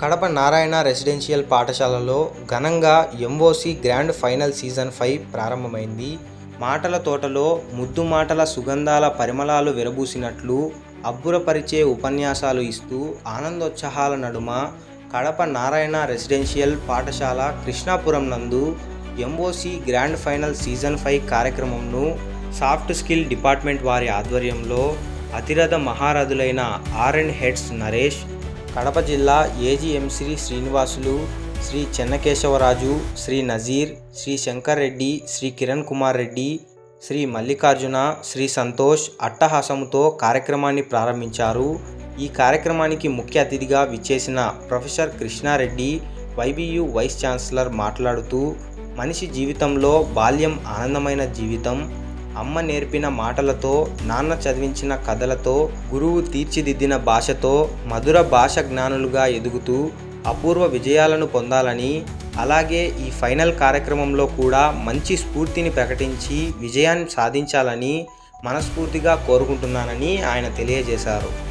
Kadapa Narayana residential పాఠశాలలో ఘనంగా MOC grand final season five ప్రారంభమైంది. మాటల తోటలో ముద్దు మాటల సుగంధాల పరిమళాలు విరబూసినట్లు అబ్బురపరిచే ఉపన్యాసాలు ఇస్తూ ఆనందోత్సాహాల నడుమ కడప నారాయణ రెసిడెన్షియల్ పాఠశాల కృష్ణాపురం నందు MOC grand final season five కార్యక్రమంను సాఫ్ట్ స్కిల్ డిపార్ట్మెంట్ వారి ఆధ్వర్యంలో అతిరథ మహారథులైన R and heads Naresh Kadapa జిల్లా ఏజీఎంశ్రీ శ్రీనివాసులు శ్రీ చెన్నకేశవరాజు శ్రీ నజీర్ శ్రీ శంకర్ రెడ్డి శ్రీ కిరణ్ కుమార్ రెడ్డి శ్రీ మల్లికార్జున శ్రీ సంతోష్ అట్టహాసముతో కార్యక్రమాన్ని ప్రారంభించారు. ఈ కార్యక్రమానికి ముఖ్య అతిథిగా విచ్చేసిన professor Krishnareddy YVU vice chancellor మాట్లాడుతూ మనిషి జీవితంలో బాల్యం ఆనందమైన జీవితం అమ్మ నేర్పిన మాటలతో నాన్న చదివించిన కథలతో గురువు తీర్చిదిద్దిన భాషతో మధుర భాష జ్ఞానులుగా ఎదుగుతూ అపూర్వ విజయాలను పొందాలని అలాగే ఈ ఫైనల్ కార్యక్రమంలో కూడా మంచి స్ఫూర్తిని ప్రకటించి విజయాన్ని సాధించాలని మనస్ఫూర్తిగా కోరుకుంటున్నానని ఆయన తెలియజేశారు.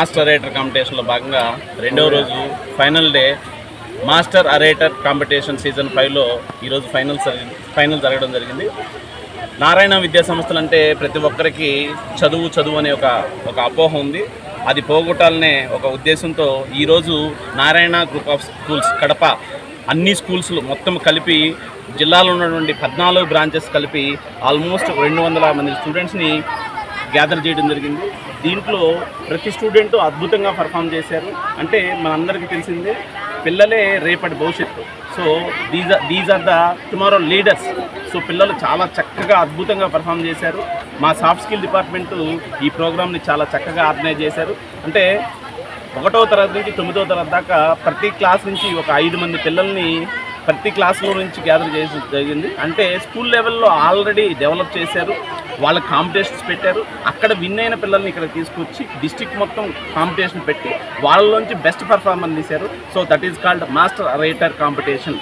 మాస్టర్ అరేటర్ కాంపిటీషన్లో భాగంగా రెండవ రోజు final day master orator competition season ఫైవ్లో ఈరోజు ఫైనల్ ఫైనల్ జరగడం జరిగింది. నారాయణ విద్యా సంస్థలు అంటే ప్రతి ఒక్కరికి చదువు చదువు అనే ఒక ఒక అపోహ ఉంది. అది పోగొట్టాలనే ఒక ఉద్దేశంతో ఈరోజు Narayana group of schools Kadapa అన్ని స్కూల్స్లు మొత్తం కలిపి జిల్లాలో ఉన్నటువంటి పద్నాలుగు బ్రాంచెస్ కలిపి ఆల్మోస్ట్ రెండు వందల మంది స్టూడెంట్స్ని గ్యాదర్ చేయడం జరిగింది. దీంట్లో ప్రతి స్టూడెంట్ అద్భుతంగా పర్ఫామ్ చేశారు. అంటే మనందరికీ తెలిసిందే పిల్లలే రేపటి భవిష్యత్తు. So these are these are the tomorrow leaders. So పిల్లలు చాలా చక్కగా అద్భుతంగా పర్ఫామ్ చేశారు. మా సాఫ్ట్ స్కిల్ డిపార్ట్మెంటు ఈ ప్రోగ్రామ్ని చాలా చక్కగా ఆర్గనైజ్ చేశారు. అంటే ఒకటో తరగతి నుంచి తొమ్మిదో తరగతి దాకా ప్రతి క్లాస్ నుంచి ఒక ఐదు మంది పిల్లల్ని ప్రతి క్లాస్లో నుంచి గ్యాదర్ చేసి జరిగింది. అంటే స్కూల్ లెవెల్లో ఆల్రెడీ డెవలప్ చేశారు. వాళ్ళ కాంపిటీషన్స్ పెట్టారు. అక్కడ విన్ అయిన పిల్లల్ని ఇక్కడ తీసుకొచ్చి డిస్టిక్ మొత్తం కాంపిటీషన్ పెట్టి వాళ్ళలోంచి బెస్ట్ పర్ఫార్మెన్స్ తీశారు. So that is called master writer competition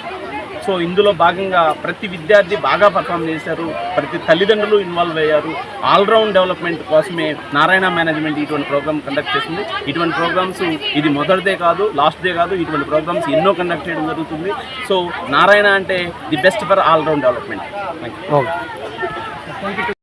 so ఇందులో భాగంగా ప్రతి విద్యార్థి బాగా పర్ఫామ్ చేశారు. ప్రతి తల్లిదండ్రులు ఇన్వాల్వ్ అయ్యారు. ఆల్రౌండ్ డెవలప్మెంట్ కోసమే నారాయణ మేనేజ్మెంట్ ఇటువంటి ప్రోగ్రామ్ కండక్ట్ చేసింది. ఇటువంటి ప్రోగ్రామ్స్ ఇది మొదటిదే కాదు లాస్ట్దే కాదు ఇటువంటి ప్రోగ్రామ్స్ ఎన్నో కండక్ట్ చేయడం జరుగుతుంది. సో నారాయణ అంటే the best for all round development thank you